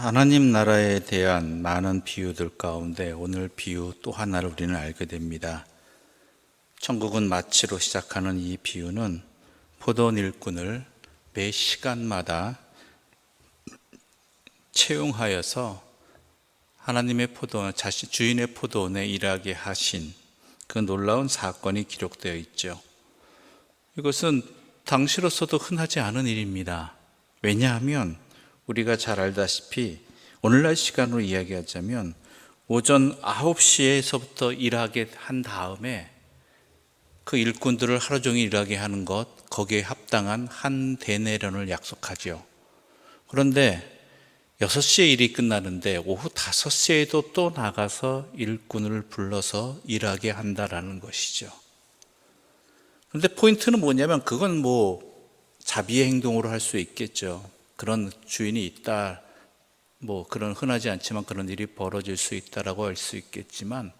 하나님 나라에 대한 많은 비유들 가운데 오늘 비유 또 하나를 우리는 알게 됩니다. 천국은 마치로 시작하는 이 비유는 포도원 일꾼을 매 시간마다 채용하여서 하나님의 포도원, 자신 주인의 포도원에 일하게 하신 그 놀라운 사건이 기록되어 있죠. 이것은 당시로서도 흔하지 않은 일입니다. 왜냐하면 우리가 잘 알다시피 오늘날 시간으로 이야기하자면 오전 9시에서부터 일하게 한 다음에 그 일꾼들을 하루 종일 일하게 하는 것, 거기에 합당한 한 대내련을 약속하죠. 그런데 6시에 일이 끝나는데 오후 5시에도 또 나가서 일꾼을 불러서 일하게 한다라는 것이죠. 그런데 포인트는 뭐냐면 그건 뭐 자비의 행동으로 할 수 있겠죠. 그런 주인이 있다. 뭐 그런 흔하지 않지만 그런 일이 벌어질 수 있다라고 할 수 있겠지만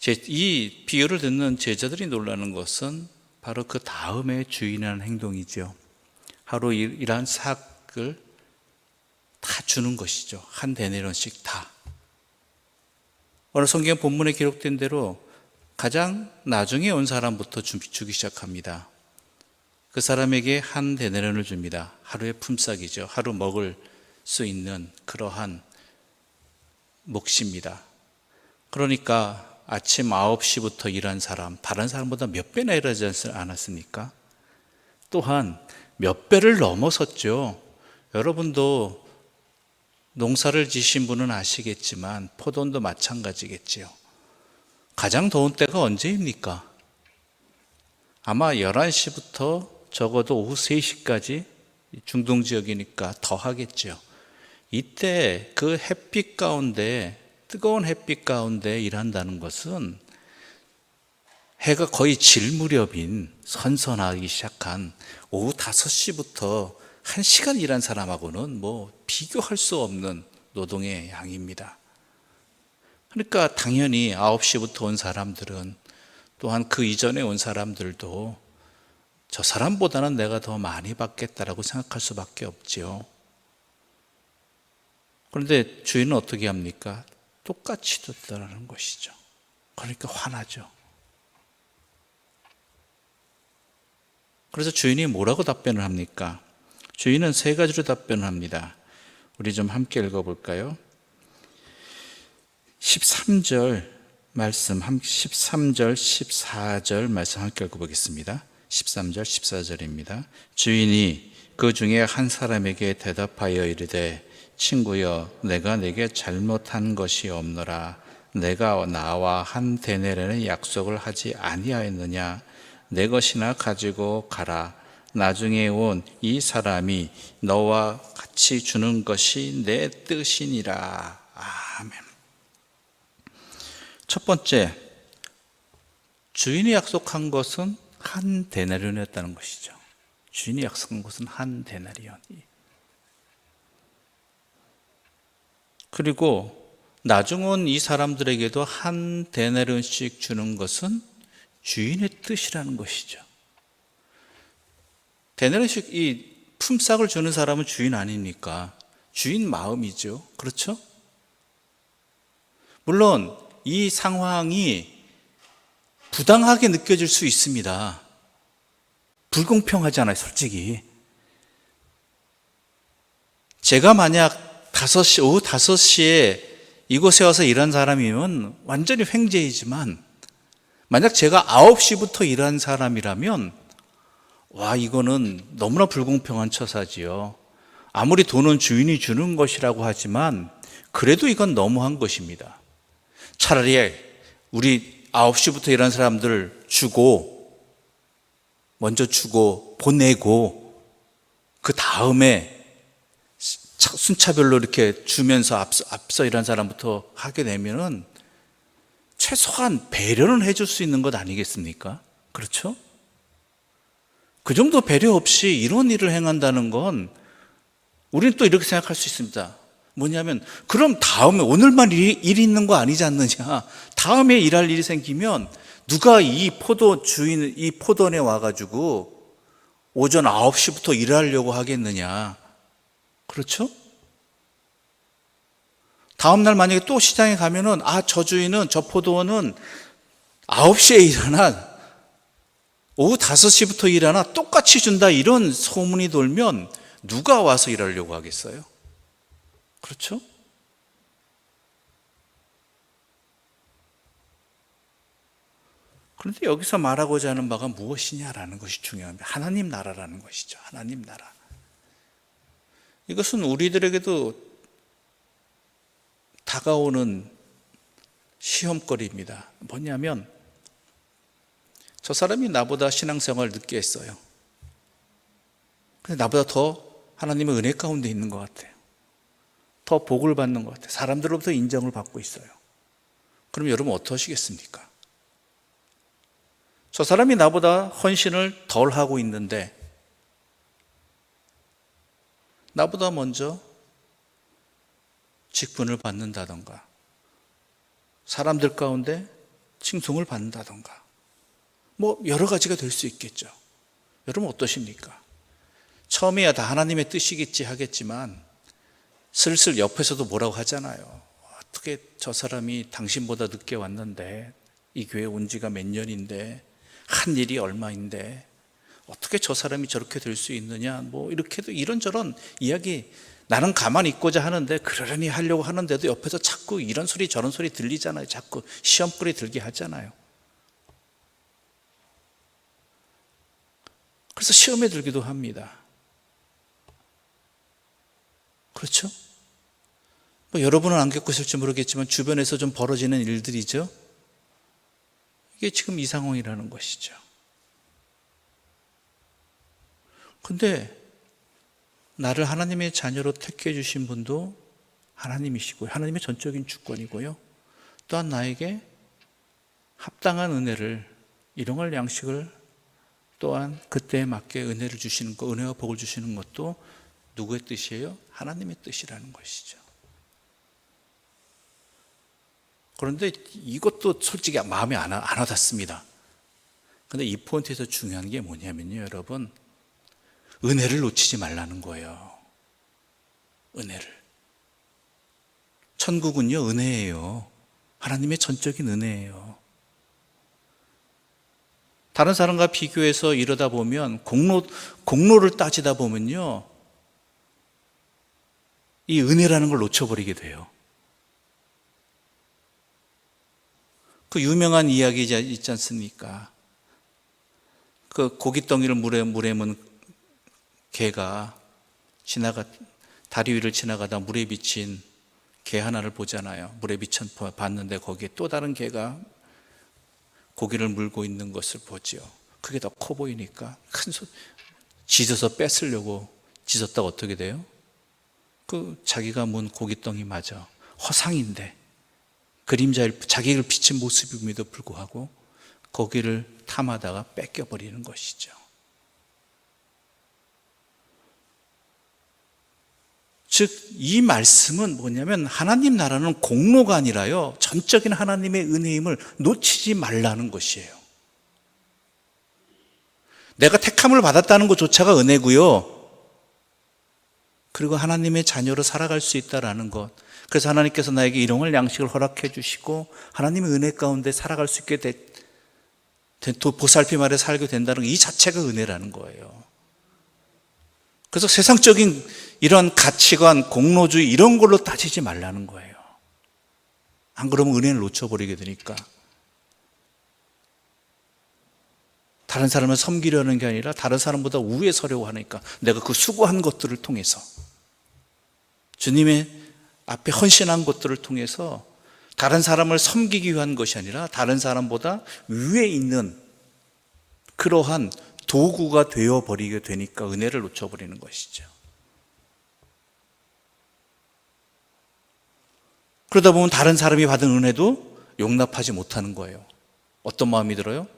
제, 이 비유를 듣는 제자들이 놀라는 것은 바로 그 다음에 주인이라는 행동이죠. 하루 일, 일한 삭을 다 주는 것이죠. 한 대내론씩 다. 오늘 성경 본문에 기록된 대로 가장 나중에 온 사람부터 주기 시작합니다. 그 사람에게 한 대내론을 줍니다. 하루의 품삯이죠. 하루 먹을 수 있는 그러한 몫입니다. 그러니까 아침 9시부터 일한 사람, 다른 사람보다 몇 배나 일하지 않았습니까? 또한 몇 배를 넘어섰죠. 여러분도 농사를 지신 분은 아시겠지만 포돈도 마찬가지겠지요. 가장 더운 때가 언제입니까? 아마 11시부터 적어도 오후 3시까지 중동 지역이니까 더 하겠죠. 이때 그 햇빛 가운데 뜨거운 햇빛 가운데 일한다는 것은 해가 거의 질 무렵인 선선하기 시작한 오후 5시부터 1시간 일한 사람하고는 뭐 비교할 수 없는 노동의 양입니다. 그러니까 당연히 9시부터 온 사람들은 또한 그 이전에 온 사람들도 저 사람보다는 내가 더 많이 받겠다라고 생각할 수밖에 없지요. 그런데 주인은 어떻게 합니까? 똑같이 뒀다라는 것이죠. 그러니까 화나죠. 그래서 주인이 뭐라고 답변을 합니까? 주인은 세 가지로 답변을 합니다. 우리 좀 함께 읽어볼까요? 13절 말씀, 13절, 14절 말씀 함께 읽어보겠습니다. 13절, 14절입니다. 주인이 그 중에 한 사람에게 대답하여 이르되 친구여 내가 내게 잘못한 것이 없노라. 내가 나와 한 대내라는 약속을 하지 아니하였느냐? 내 것이나 가지고 가라. 나중에 온 이 사람이 너와 같이 주는 것이 내 뜻이니라. 아멘. 첫 번째 주인이 약속한 것은 한 데나리온이었다는 것이죠 주인이 약속한 것은 한 데나리온 그리고 나중 온 이 사람들에게도 한 데나리온씩 주는 것은 주인의 뜻이라는 것이죠. 데나리온씩 이 품삯을 주는 사람은 주인 아닙니까? 주인 마음이죠. 그렇죠? 물론 이 상황이 부당하게 느껴질 수 있습니다. 불공평하잖아요, 솔직히. 제가 만약 5시, 오후 5시에 이곳에 와서 일한 사람이면 완전히 횡재이지만 만약 제가 9시부터 일한 사람이라면 와, 이거는 너무나 불공평한 처사지요. 아무리 돈은 주인이 주는 것이라고 하지만 그래도 이건 너무한 것입니다. 차라리 우리 9시부터 일한 사람들 주고 먼저 주고 보내고 그 다음에 순차별로 이렇게 주면서 앞서, 앞서 일한 사람부터 하게 되면은 최소한 배려는 해줄 수 있는 것 아니겠습니까? 그렇죠? 그 정도 배려 없이 이런 일을 행한다는 건 우리는 또 이렇게 생각할 수 있습니다. 뭐냐면, 그럼 다음에, 오늘만 일이, 일이 있는 거 아니지 않느냐. 다음에 일할 일이 생기면 누가 이 포도 주인, 이 포도원에 와 가지고 오전 9시부터 일하려고 하겠느냐. 그렇죠? 다음 날 만약에 또 시장에 가면은, 아, 저 주인은, 저 포도원은 9시에 일어나, 오후 5시부터 일하나 똑같이 준다, 이런 소문이 돌면 누가 와서 일하려고 하겠어요? 그렇죠? 그런데 여기서 말하고자 하는 바가 무엇이냐라는 것이 중요합니다. 하나님 나라라는 것이죠. 하나님 나라. 이것은 우리들에게도 다가오는 시험거리입니다. 뭐냐면 저 사람이 나보다 신앙생활 늦게 했어요. 근데 나보다 더 하나님의 은혜 가운데 있는 것 같아요. 더 복을 받는 것 같아요. 사람들로부터 인정을 받고 있어요. 그럼 여러분 어떠시겠습니까? 저 사람이 나보다 헌신을 덜 하고 있는데 나보다 먼저 직분을 받는다던가 사람들 가운데 칭송을 받는다던가 뭐 여러 가지가 될 수 있겠죠. 여러분 어떠십니까? 처음에야 다 하나님의 뜻이겠지 하겠지만 슬슬 옆에서도 뭐라고 하잖아요. 어떻게 저 사람이 당신보다 늦게 왔는데 이 교회 온 지가 몇 년인데 한 일이 얼마인데 어떻게 저 사람이 저렇게 될 수 있느냐 뭐 이렇게도 이런저런 이야기 나는 가만히 있고자 하는데 그러려니 하려고 하는데도 옆에서 자꾸 이런 소리 저런 소리 들리잖아요 자꾸 시험불이 들게 하잖아요 그래서 시험에 들기도 합니다 그렇죠? 뭐 여러분은 안 겪으실지 모르겠지만 주변에서 좀 벌어지는 일들이죠 이게 지금 이 상황이라는 것이죠. 근데 나를 하나님의 자녀로 택해 주신 분도 하나님이시고요. 하나님의 전적인 주권이고요. 또한 나에게 합당한 은혜를 일용할 양식을 또한 그때에 맞게 은혜를 주시는 것, 은혜와 복을 주시는 것도 누구의 뜻이에요? 하나님의 뜻이라는 것이죠. 그런데 이것도 솔직히 마음에 안, 와- 안 와닿습니다. 근데 이 포인트에서 중요한 게 뭐냐면요, 여러분. 은혜를 놓치지 말라는 거예요. 은혜를. 천국은요, 은혜예요. 하나님의 전적인 은혜예요. 다른 사람과 비교해서 이러다 보면 공로, 공로를 따지다 보면요, 이 은혜라는 걸 놓쳐버리게 돼요. 그 유명한 이야기 있지 않습니까? 그 고깃덩이를 물에, 물에 문 개가 지나가, 다리 위를 지나가다 물에 비친 개 하나를 보잖아요. 물에 비친 봤는데 거기에 또 다른 개가 고기를 물고 있는 것을 보지요. 그게 더 커 보이니까 큰 소, 짖어서 뺏으려고 짖었다가 어떻게 돼요? 그 자기가 문 고깃덩이 맞아. 허상인데. 그림자를 자기를 비친 모습임에도 불구하고 거기를 탐하다가 뺏겨버리는 것이죠. 즉, 이 말씀은 뭐냐면 하나님 나라는 공로가 아니라요, 전적인 하나님의 은혜임을 놓치지 말라는 것이에요. 내가 택함을 받았다는 것조차가 은혜고요. 그리고 하나님의 자녀로 살아갈 수 있다라는 것. 그래서 하나님께서 나에게 일용할 양식을 허락해 주시고 하나님의 은혜 가운데 살아갈 수 있게 된 보살핌 아래 살게 된다는 이 자체가 은혜라는 거예요. 그래서 세상적인 이런 가치관, 공로주의 이런 걸로 따지지 말라는 거예요. 안 그러면 은혜를 놓쳐버리게 되니까. 다른 사람을 섬기려는 게 아니라 다른 사람보다 우위에 서려고 하니까 내가 그 수고한 것들을 통해서 주님의 앞에 헌신한 것들을 통해서 다른 사람을 섬기기 위한 것이 아니라 다른 사람보다 위에 있는 그러한 도구가 되어 버리게 되니까 은혜를 놓쳐버리는 것이죠. 그러다 보면 다른 사람이 받은 은혜도 용납하지 못하는 거예요. 어떤 마음이 들어요?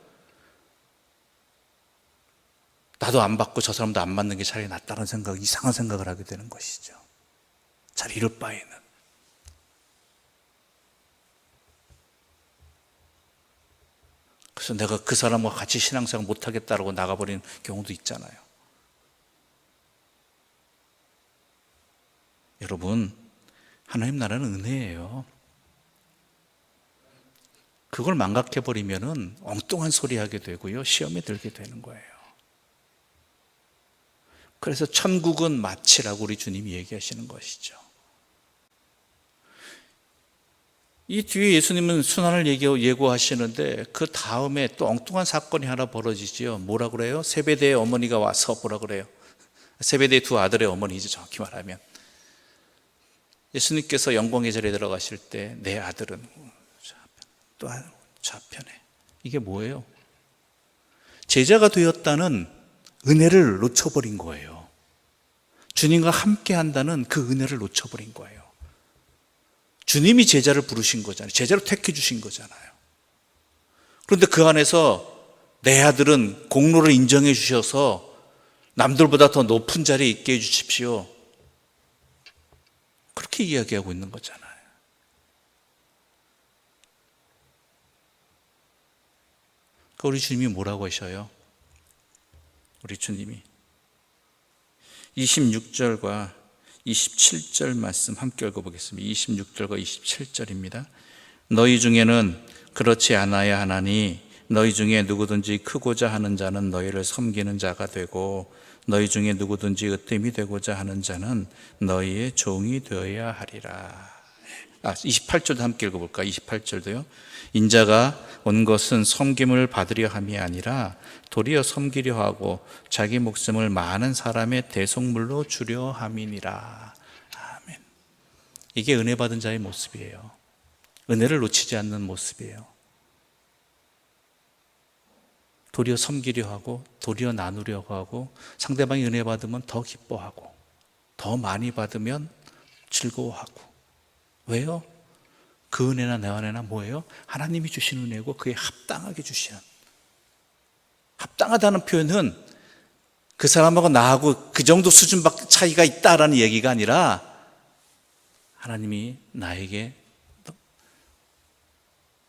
나도 안 받고 저 사람도 안 맞는 게 차라리 낫다는 생각, 이상한 생각을 하게 되는 것이죠. 잘 이럴 바에는. 그래서 내가 그 사람과 같이 신앙생활 못하겠다라고 나가버리는 경우도 있잖아요. 여러분, 하나님 나라는 은혜예요. 그걸 망각해버리면은 엉뚱한 소리 하게 되고요. 시험에 들게 되는 거예요. 그래서 천국은 마치라고 우리 주님이 얘기하시는 것이죠. 이 뒤에 예수님은 순환을 예고하시는데 그 다음에 또 엉뚱한 사건이 하나 벌어지지요. 뭐라 그래요? 세배대의 어머니가 와서 뭐라 그래요? 세배대의 두 아들의 어머니죠. 정확히 말하면. 예수님께서 영광의 자리에 들어가실 때 내 아들은 또 좌편에 이게 뭐예요? 제자가 되었다는 은혜를 놓쳐버린 거예요. 주님과 함께 한다는 그 은혜를 놓쳐버린 거예요. 주님이 제자를 부르신 거잖아요. 제자로 택해 주신 거잖아요. 그런데 그 안에서 내 아들은 공로를 인정해 주셔서 남들보다 더 높은 자리에 있게 해 주십시오. 그렇게 이야기하고 있는 거잖아요. 그 우리 주님이 뭐라고 하셔요? 우리 주님이 26절과 27절 말씀 함께 읽어보겠습니다. 26절과 27절입니다. 너희 중에는 그렇지 않아야 하나니 너희 중에 누구든지 크고자 하는 자는 너희를 섬기는 자가 되고 너희 중에 누구든지 으뜸이 되고자 하는 자는 너희의 종이 되어야 하리라. 아, 28절도 함께 읽어볼까? 28절도요. 인자가 온 것은 섬김을 받으려 함이 아니라 도리어 섬기려 하고 자기 목숨을 많은 사람의 대속물로 주려 함이니라. 아멘. 이게 은혜 받은 자의 모습이에요. 은혜를 놓치지 않는 모습이에요. 도리어 섬기려 하고 도리어 나누려고 하고 상대방이 은혜 받으면 더 기뻐하고 더 많이 받으면 즐거워하고 왜요? 그 은혜나 내 은혜나 뭐예요? 하나님이 주신 은혜고 그에 합당하게 주시는 합당하다는 표현은 그 사람하고 나하고 그 정도 수준밖에 차이가 있다라는 얘기가 아니라 하나님이 나에게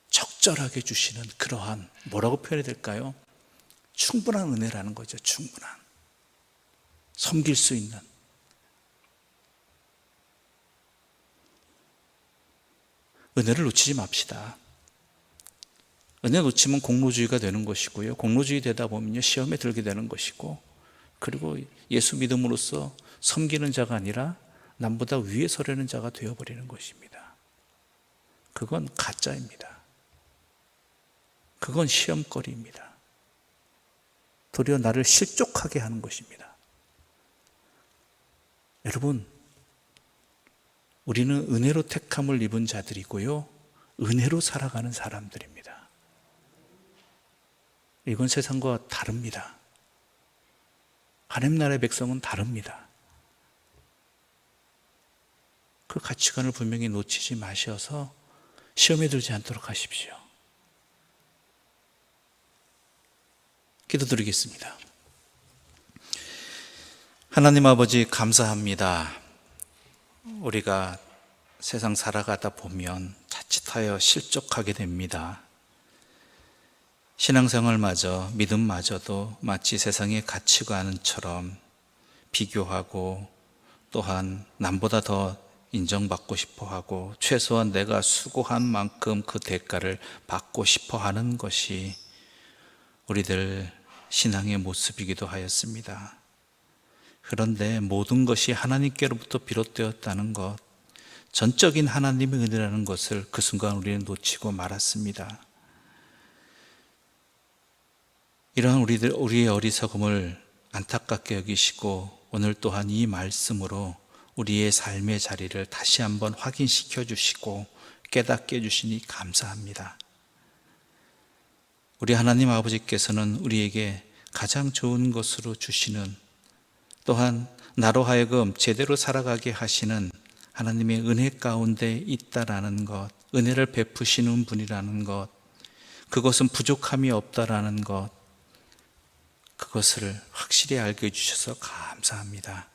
적절하게 주시는 그러한 뭐라고 표현해야 될까요? 충분한 은혜라는 거죠. 충분한. 섬길 수 있는. 은혜를 놓치지 맙시다. 은혜 놓치면 공로주의가 되는 것이고요. 공로주의 되다 보면요. 시험에 들게 되는 것이고, 그리고 예수 믿음으로써 섬기는 자가 아니라 남보다 위에 서려는 자가 되어버리는 것입니다. 그건 가짜입니다. 그건 시험거리입니다. 도리어 나를 실족하게 하는 것입니다. 여러분, 우리는 은혜로 택함을 입은 자들이고요. 은혜로 살아가는 사람들입니다. 이건 세상과 다릅니다. 하나님 나라의 백성은 다릅니다. 그 가치관을 분명히 놓치지 마셔서 시험에 들지 않도록 하십시오. 기도드리겠습니다. 하나님 아버지 감사합니다. 우리가 세상 살아가다 보면 자칫하여 실족하게 됩니다. 신앙생활마저 믿음마저도 마치 세상의 가치관처럼 비교하고 또한 남보다 더 인정받고 싶어 하고 최소한 내가 수고한 만큼 그 대가를 받고 싶어 하는 것이 우리들 신앙의 모습이기도 하였습니다. 그런데 모든 것이 하나님께로부터 비롯되었다는 것, 전적인 하나님의 은혜라는 것을 그 순간 우리는 놓치고 말았습니다. 이러한 우리들, 우리의 어리석음을 안타깝게 여기시고 오늘 또한 이 말씀으로 우리의 삶의 자리를 다시 한번 확인시켜 주시고 깨닫게 해주시니 감사합니다. 우리 하나님 아버지께서는 우리에게 가장 좋은 것으로 주시는 또한 나로 하여금 제대로 살아가게 하시는 하나님의 은혜 가운데 있다라는 것, 은혜를 베푸시는 분이라는 것, 그것은 부족함이 없다라는 것, 그것을 확실히 알게 해주셔서 감사합니다.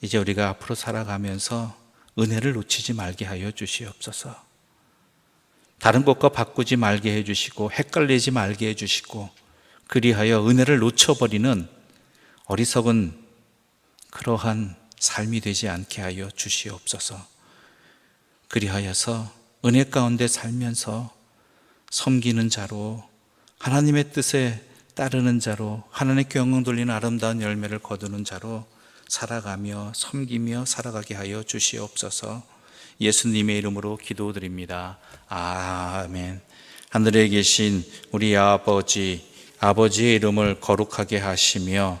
이제 우리가 앞으로 살아가면서 은혜를 놓치지 말게 하여 주시옵소서. 다른 것과 바꾸지 말게 해주시고 헷갈리지 말게 해주시고 그리하여 은혜를 놓쳐버리는 어리석은 그러한 삶이 되지 않게 하여 주시옵소서. 그리하여서 은혜 가운데 살면서 섬기는 자로 하나님의 뜻에 따르는 자로 하나님께 영광 돌리는 아름다운 열매를 거두는 자로 살아가며 섬기며 살아가게 하여 주시옵소서 예수님의 이름으로 기도드립니다. 아멘. 하늘에 계신 우리 아버지, 아버지의 이름을 거룩하게 하시며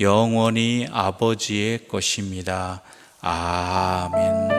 영원히 아버지의 것입니다. 아멘.